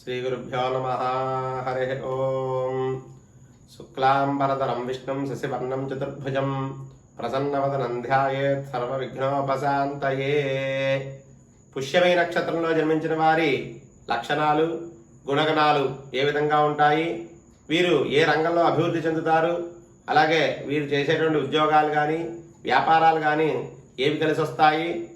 శ్రీగురుభ్యో నమ. హరి ఓం. శుక్లాంబరతరం విష్ణుం శశివర్ణం చతుర్భుజం ప్రసన్నవదనం ధ్యాయేత్ సర్వవిఘ్నోపశాంతయే. పుష్యమై నక్షత్రంలో జన్మించిన వారి లక్షణాలు గుణగణాలు ఏ విధంగా ఉంటాయి? వీరు ఏ రంగంలో అభివృద్ధి చెందుతారు? అలాగే వీరు చేసేటువంటి ఉద్యోగాలు కానీ వ్యాపారాలు కానీ ఏవి కలిసి వస్తాయి?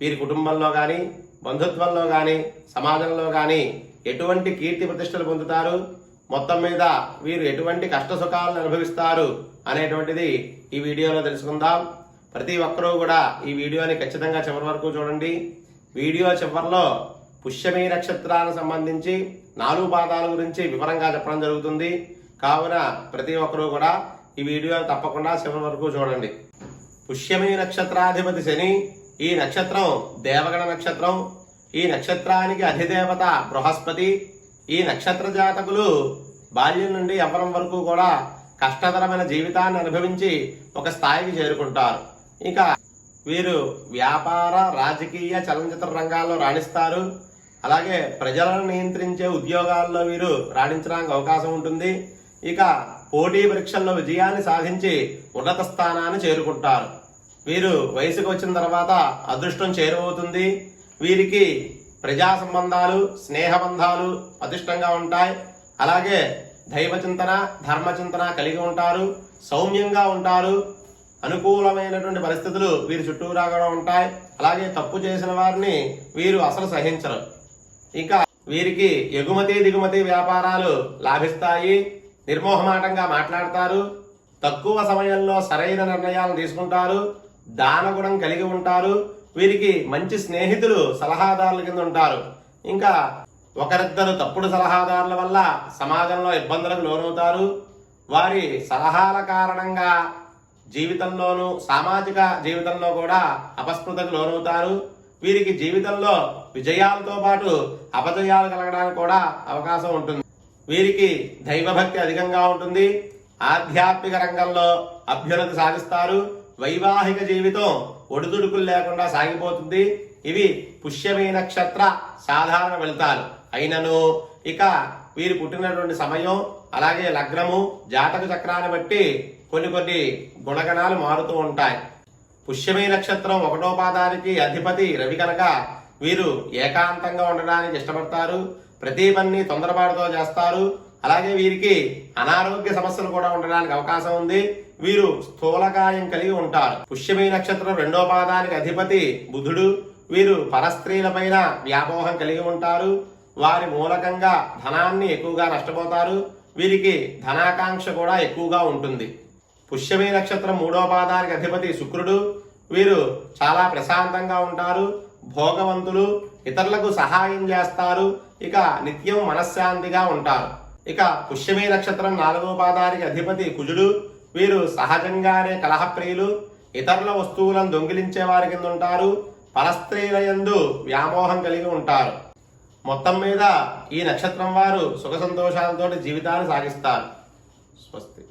వీరి కుటుంబంలో కానీ బంధుత్వంలో కానీ సమాజంలో కానీ ఎటువంటి కీర్తి ప్రతిష్టలు పొందుతారు? మొత్తం మీద వీరు ఎటువంటి కష్ట సుఖాలను అనుభవిస్తారు అనేటువంటిది ఈ వీడియోలో తెలుసుకుందాం. ప్రతి ఒక్కరూ కూడా ఈ వీడియోని ఖచ్చితంగా చివరి వరకు చూడండి. వీడియో చివరిలో పుష్యమీ నక్షత్రానికి సంబంధించి నాలుగు పాదాల గురించి వివరంగా చెప్పడం జరుగుతుంది. కావున ప్రతి ఒక్కరూ కూడా ఈ వీడియో తప్పకుండా చివరి వరకు చూడండి. పుష్యమీ నక్షత్రాధిపతి శని ఈ నక్షత్రం దేవగణ నక్షత్రం. ఈ నక్షత్రానికి అధిదేవత బృహస్పతి. ఈ నక్షత్ర జాతకులు బాల్యం నుండి యవ్వనం వరకు కూడా కష్టతరమైన జీవితాన్ని అనుభవించి ఒక స్థాయికి చేరుకుంటారు. ఇంకా వీరు వ్యాపార రాజకీయ చలనచిత్ర రంగాల్లో రాణిస్తారు. అలాగే ప్రజలను నియంత్రించే ఉద్యోగాల్లో వీరు రాణించడానికి అవకాశం ఉంటుంది. ఇక పోటీ పరీక్షల్లో విజయాన్ని సాధించి ఉన్నత స్థానాన్ని చేరుకుంటారు. వీరు వయసుకు వచ్చిన తర్వాత అదృష్టం చేరువవుతుంది. వీరికి ప్రజా సంబంధాలు స్నేహబంధాలు పటిష్టంగా ఉంటాయి. అలాగే దైవ చింతన ధర్మ చింతన కలిగి ఉంటారు సౌమ్యంగా ఉంటారు. అనుకూలమైనటువంటి పరిస్థితులు వీరి చుట్టూ కూడా ఉంటాయి. అలాగే తప్పు చేసిన వారిని వీరు అసలు సహించరు. ఇంకా వీరికి ఎగుమతి దిగుమతి వ్యాపారాలు లాభిస్తాయి. నిర్మోహమాటంగా మాట్లాడతారు. తక్కువ సమయంలో సరైన నిర్ణయాలు తీసుకుంటారు. దానగుణం కలిగి ఉంటారు. వీరికి మంచి స్నేహితులు సలహాదారుల కింద ఉంటారు. ఇంకా ఒకరిద్దరు తప్పుడు సలహాదారుల వల్ల సమాజంలో ఇబ్బందులకు లోనవుతారు. వారి సలహాల కారణంగా జీవితంలోనూ సామాజిక జీవితంలో కూడా అపస్మృతకు లోనవుతారు. వీరికి జీవితంలో విజయాలతో పాటు అపజయాలు కలగడానికి కూడా అవకాశం ఉంటుంది. వీరికి దైవభక్తి అధికంగా ఉంటుంది. ఆధ్యాత్మిక రంగంలో అభ్యున్నతి సాధిస్తారు. వైవాహిక జీవితం ఒడిదుడుకులు లేకుండా సాగిపోతుంది. ఇవి పుష్యమీ నక్షత్ర సాధారణ ఫలితాలు. అయినను ఇక వీరు పుట్టినటువంటి సమయం అలాగే లగ్నము జాతక చక్రాన్ని బట్టి కొన్ని కొన్ని గుణగణాలు మారుతూ ఉంటాయి. పుష్యమీ నక్షత్రం ఒకటో పాదానికి అధిపతి రవి కనుక వీరు ఏకాంతంగా ఉండడానికి ఇష్టపడతారు. ప్రతి పని తొందరపాటుతో చేస్తారు. అలాగే వీరికి అనారోగ్య సమస్యలు కూడా ఉండడానికి అవకాశం ఉంది. వీరు స్థూలకాయం కలిగి ఉంటారు. పుష్యమీ నక్షత్రం రెండో పాదానికి అధిపతి బుధుడు. వీరు పరస్త్రీలపైన వ్యామోహం కలిగి ఉంటారు. వారి మూలకంగా ధనాన్ని ఎక్కువగా నష్టపోతారు. వీరికి ధనాకాంక్ష కూడా ఎక్కువగా ఉంటుంది. పుష్యమీ నక్షత్రం మూడో పాదానికి అధిపతి శుక్రుడు. వీరు చాలా ప్రశాంతంగా ఉంటారు. భోగవంతులు ఇతరులకు సహాయం చేస్తారు. ఇక నిత్యం మనశ్శాంతిగా ఉంటారు. ఇక పుష్యమీ నక్షత్రం నాలుగో పాదానికి అధిపతి కుజుడు. వీరు సహజంగానే కలహప్రియులు. ఇతరుల వస్తువులను దొంగిలించే వారి కింద ఉంటారు పరస్త్రీల యందు వ్యామోహం కలిగి ఉంటారు. మొత్తం మీద ఈ నక్షత్రం వారు సుఖ సంతోషాలతో జీవితాన్ని సాగిస్తారు. స్వస్తి.